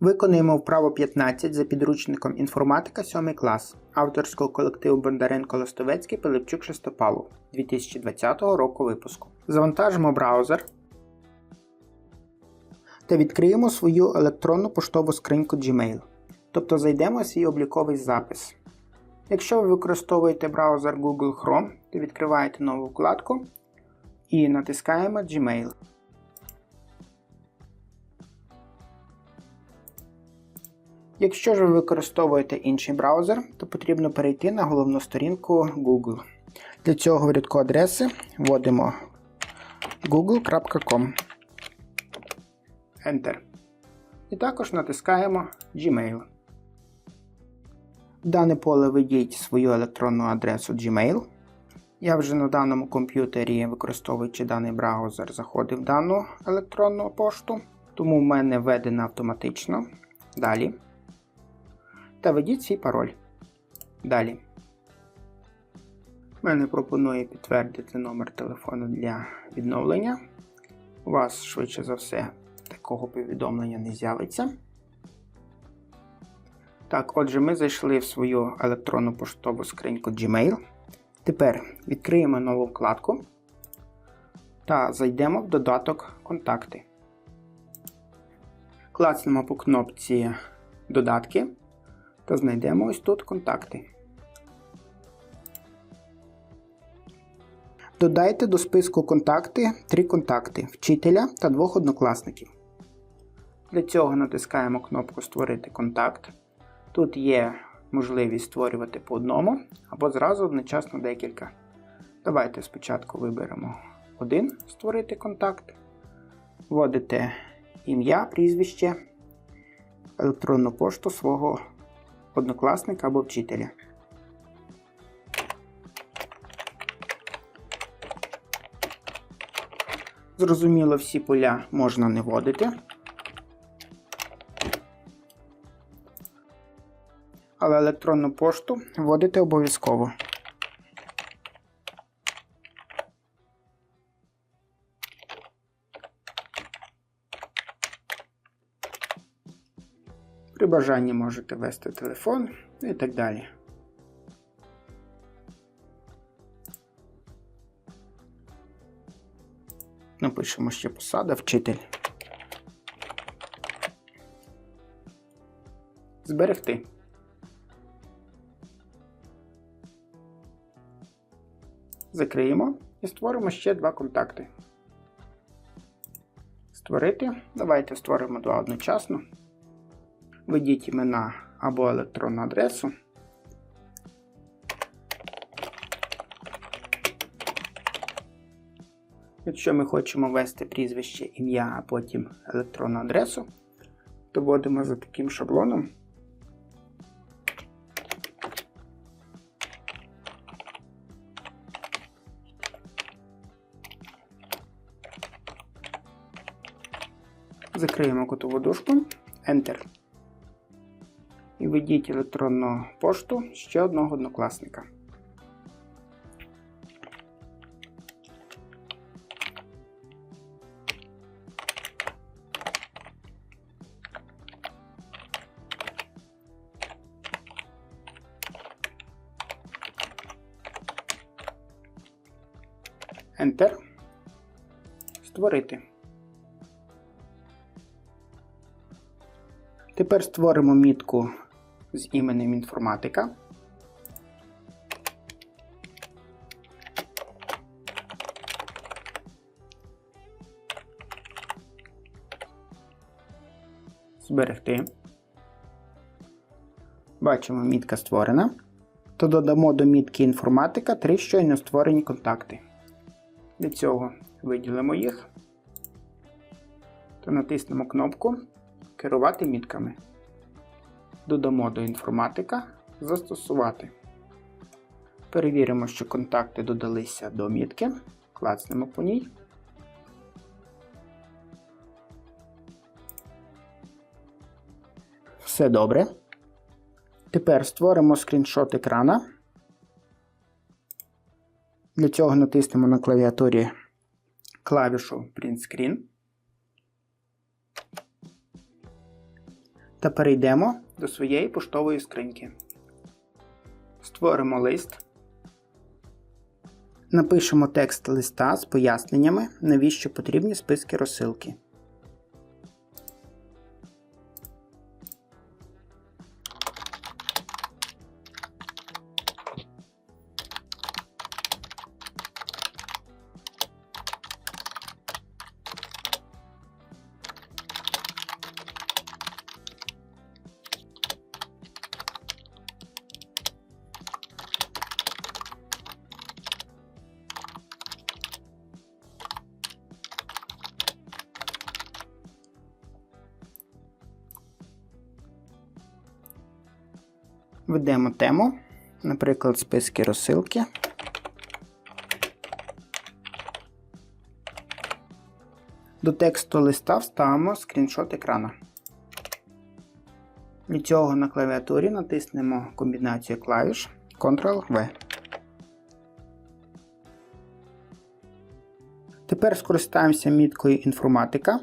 Виконуємо вправо 15 за підручником інформатика 7 клас авторського колективу Бондаренко Лостовецький Пилипчук Шестопалу 2020 року випуску. Завантажимо браузер та відкриємо свою електронну поштову скриньку Gmail. Тобто зайдемо в свій обліковий запис. Якщо ви використовуєте браузер Google Chrome, то відкриваєте нову вкладку і натискаємо Gmail. Якщо ж ви використовуєте інший браузер, то потрібно перейти на головну сторінку Google. Для цього в рядку адреси вводимо google.com. Enter. І також натискаємо Gmail. В дане поле введіть свою електронну адресу Gmail. Я вже на даному комп'ютері, використовуючи даний браузер, заходив в дану електронну пошту, тому в мене введено автоматично. Далі. Та введіть свій пароль. Далі. Мене пропонує підтвердити номер телефону для відновлення. У вас, швидше за все, такого повідомлення не з'явиться. Так, отже, ми зайшли в свою електронну поштову скриньку Gmail. Тепер відкриємо нову вкладку та зайдемо в додаток Контакти. Клацнемо по кнопці Додатки та знайдемо ось тут контакти. Додайте до списку контакти три контакти вчителя та двох однокласників. Для цього натискаємо кнопку Створити контакт. Тут є можливість створювати по одному або зразу одночасно декілька. Давайте спочатку виберемо один Створити контакт. Вводите ім'я, прізвище, електронну пошту свого однокласника або вчителя. Зрозуміло, всі поля можна не вводити. Але електронну пошту вводити обов'язково. Бажанні можете ввести телефон і так далі. Напишемо ще посада вчитель. Зберегти. Закриємо і створимо ще два контакти. Створити. Давайте створимо два одночасно. Введіть імена або електронну адресу. Якщо ми хочемо ввести прізвище, ім'я, а потім електронну адресу, то вводимо за таким шаблоном. Закриємо котову дужку, Enter. І введіть електронну пошту ще одного однокласника. Enter. Створити. Тепер створимо мітку з іменем інформатика. Зберегти. Бачимо, мітка створена. То додамо до мітки інформатика три щойно створені контакти. Для цього виділимо їх та натиснемо кнопку Керувати мітками. Додамо до інформатика Застосувати. Перевіримо, що контакти додалися до мітки. Клацнемо по ній. Все добре. Тепер створимо скріншот екрана. Для цього натиснемо на клавіатурі клавішу Print Screen. Та перейдемо до своєї поштової скриньки. Створимо лист. Напишемо текст листа з поясненнями, навіщо потрібні списки розсилки. Введемо тему, наприклад, списки розсилки. До тексту листа вставимо скріншот екрана. Для цього на клавіатурі натиснемо комбінацію клавіш Ctrl-V. Тепер скористаємося міткою інформатика,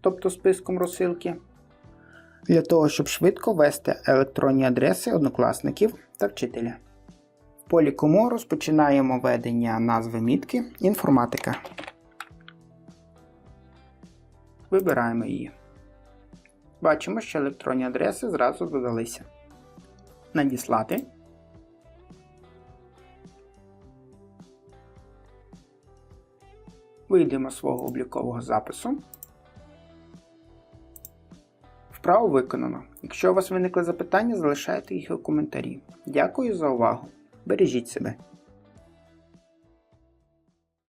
тобто списком розсилки, для того, щоб швидко ввести електронні адреси однокласників та вчителя. В полі Кому розпочинаємо введення назви мітки інформатика. Вибираємо її. Бачимо, що електронні адреси зразу додалися. Надіслати. Вийдемо з свого облікового запису. Вправо виконано. Якщо у вас виникли запитання, залишайте їх у коментарі. Дякую за увагу. Бережіть себе.